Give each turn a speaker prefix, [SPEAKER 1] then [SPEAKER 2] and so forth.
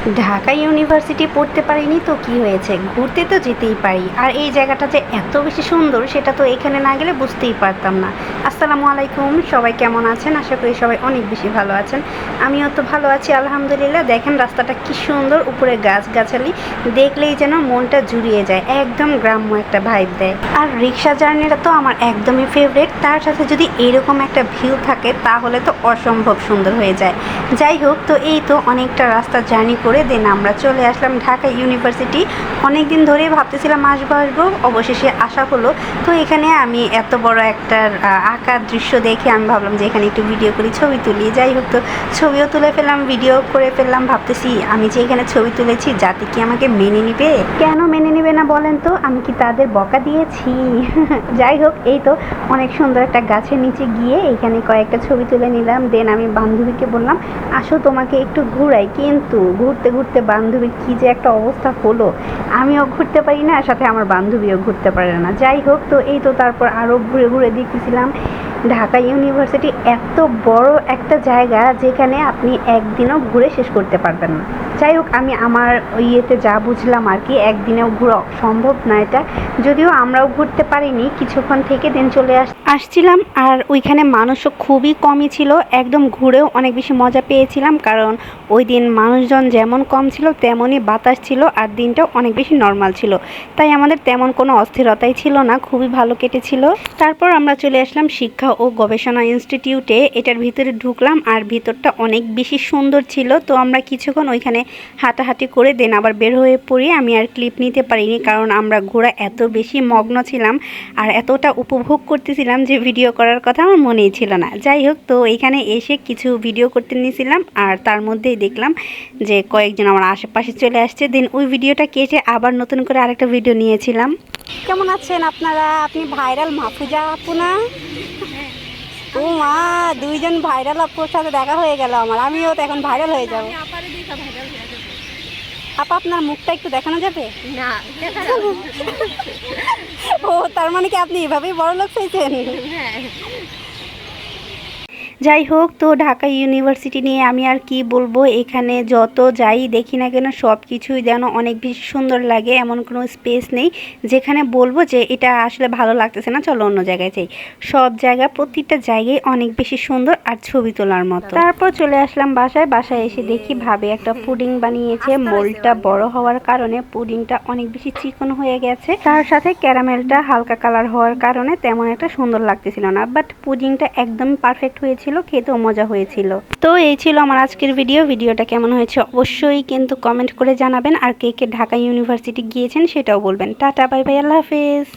[SPEAKER 1] Dhaka university পড়তে পারিনি তো কি হয়েছে? ঘুরতে তো যেতেই পারি। আর এই জায়গাটা যে এত বেশি সুন্দর, সেটা তো এখানে না গেলে বুঝতেই পারতাম না। আসসালামু আলাইকুম, সবাই কেমন আছেন? আশা করি সবাই অনেক বেশি ভালো আছেন। আমিও তো ভালো আছি, আলহামদুলিল্লাহ। দেখেন রাস্তাটা কি সুন্দর, উপরে গাছগাছালি। দেখলেই যেন মনটা জুড়িয়ে যায়, একদম গ্রাম্য একটা ভাইব দেয়। আর রিক্সা জার্নিটা তো আমার একদমই ফেভারিট তার সাথে যদি এরকম একটা ভিউ থাকে, তাহলে তো অসম্ভব সুন্দর হয়ে যায়। যাই হোক, তো এই তো অনেকটা রাস্তা জার্নি করে দেন আমরা চলে আসলাম ঢাকা ইউনিভার্সিটি অনেক দিন ধরে ভাবতেছিলাম আসব আসব, অবশেষে আসা হলো। তো এখানে আমি এত বড় একটা আঁকার দৃশ্য দেখে আমি ভাবলাম যে এখানে একটু ভিডিও করি, ছবি তুলি। যাই হোক তো, ছবিও তুলে ফেললাম ভিডিও করে ফেললাম, ভাবতেছি আমি যে এখানে ছবি তুলেছি যাতে কি আমাকে মেনে নিবে? কেন মেনে নিবে না বলেন তো? আমি কি তাদের বকা দিয়েছি? যাই হোক, এই তো, অনেক সুন্দর একটা গাছের নিচে গিয়ে এখানে কয়েকটা ছবি তুলে নিলাম। দেন আমি বান্ধবীকে বললাম, আসো তোমাকে একটু ঘুরাই। কিন্তু ঘুরতে ঘুরতে ঘুরতে বান্ধবীর কী যে একটা অবস্থা হলো, আমিও ঘুরতে পারি না, সাথে আমার বান্ধবীও ঘুরতে পারে না। যাই হোক, তো এই তো তারপর আরও ঘুরে ঘুরে দেখতেছিলাম। ঢাকা ইউনিভার্সিটি এত বড় একটা জায়গা যেখানে আপনি একদিনও ঘুরে শেষ করতে পারবেন না। যাই হোক, আমি আমার ইয়েতে যা বুঝলাম আর কি, একদিনেও ঘোরা সম্ভব না এটা। যদিও আমরাও ঘুরতে পারিনি, কিছুক্ষণ থেকে দিন চলে আস আসছিলাম আর ওইখানে মানুষও খুবই কমই ছিল। একদম ঘুরেও অনেক বেশি মজা পেয়েছিলাম কারণ ওই দিন মানুষজন যেমন কম ছিল, তেমনই বাতাস ছিল আর দিনটাও অনেক বেশি নর্মাল ছিল। তাই আমাদের তেমন কোনো অস্থিরতাই ছিল না, খুবই ভালো কেটেছিল। তারপর আমরা চলে আসলাম শিক্ষা ও গবেষণা ইনস্টিটিউটে এটার ভিতরে ঢুকলাম আর ভিতরটা অনেক বেশি সুন্দর ছিল। তো আমরা কিছুক্ষণ ওইখানে হাঁটাহাঁটি করে দেন আবার বের হয়ে পড়ি আমি আর ক্লিপ নিতে পারিনি কারণ আমরা ঘোরা এত বেশি মগ্ন ছিলাম আর এতটা উপভোগ করতেছিলাম যে ভিডিও করার কথা আমার মনেই ছিল না। যাই হোক, তো এখানে এসে কিছু ভিডিও করতে নিয়েছিলাম আর তার মধ্যেই দেখলাম যে কয়েকজন আমার আশেপাশে চলে আসছে। দেন ওই ভিডিওটা কেটে আবার নতুন করে আরেকটা ভিডিও নিয়েছিলাম। কেমন আছেন আপনারা? আপনি ভাইরাল মাফুজা আপু না? ও মা দুইজন ভাইরাল আপুর সাথে দেখা হয়ে গেল আমার। আমিও তো এখন ভাইরাল হয়ে যাব। আপা আপনার মুখটা একটু দেখানো যাবে?
[SPEAKER 2] না
[SPEAKER 1] ও তার মানে কি আপনি এভাবেই বড় লোক চাইছেন
[SPEAKER 2] হ্যাঁ।
[SPEAKER 1] যাই হোক, তো ঢাকা ইউনিভার্সিটি নিয়ে আমি আর কি বলব? এখানে যত যাই দেখি না কেন সব কিছুই যেন অনেক বেশি সুন্দর লাগে, এমন কোনো স্পেস নেই যেখানে বলব যে এটা আসলে ভালো লাগতেছে না। চলো অন্য জায়গায় যাই। সব জায়গা প্রতিটা জায়গায় অনেক বেশি সুন্দর আর ছবি তোলার মতো। তারপর চলে আসলাম বাসায়। বাসায় এসে দেখি ভাবে একটা পুডিং বানিয়েছে। মোলটা বড় হওয়ার কারণে পুডিংটা অনেক বেশি চিকন হয়ে গেছে। তার সাথে ক্যারামেলটা হালকা কালার হওয়ার কারণে তেমন একটা সুন্দর লাগতেছিল না বাট পুডিংটা একদম পারফেক্ট হয়েছিল খেতেও মজা হয়েছিল। তো এই ছিল আমার আজকের ভিডিও ভিডিওটা কেমন হয়েছে অবশ্যই কিন্তু কমেন্ট করে জানাবেন। আর কে কে ঢাকা ইউনিভার্সিটি গিয়েছেন সেটাও বলবেন। টাটা, বাই বাই, আল্লাহ হাফেজ।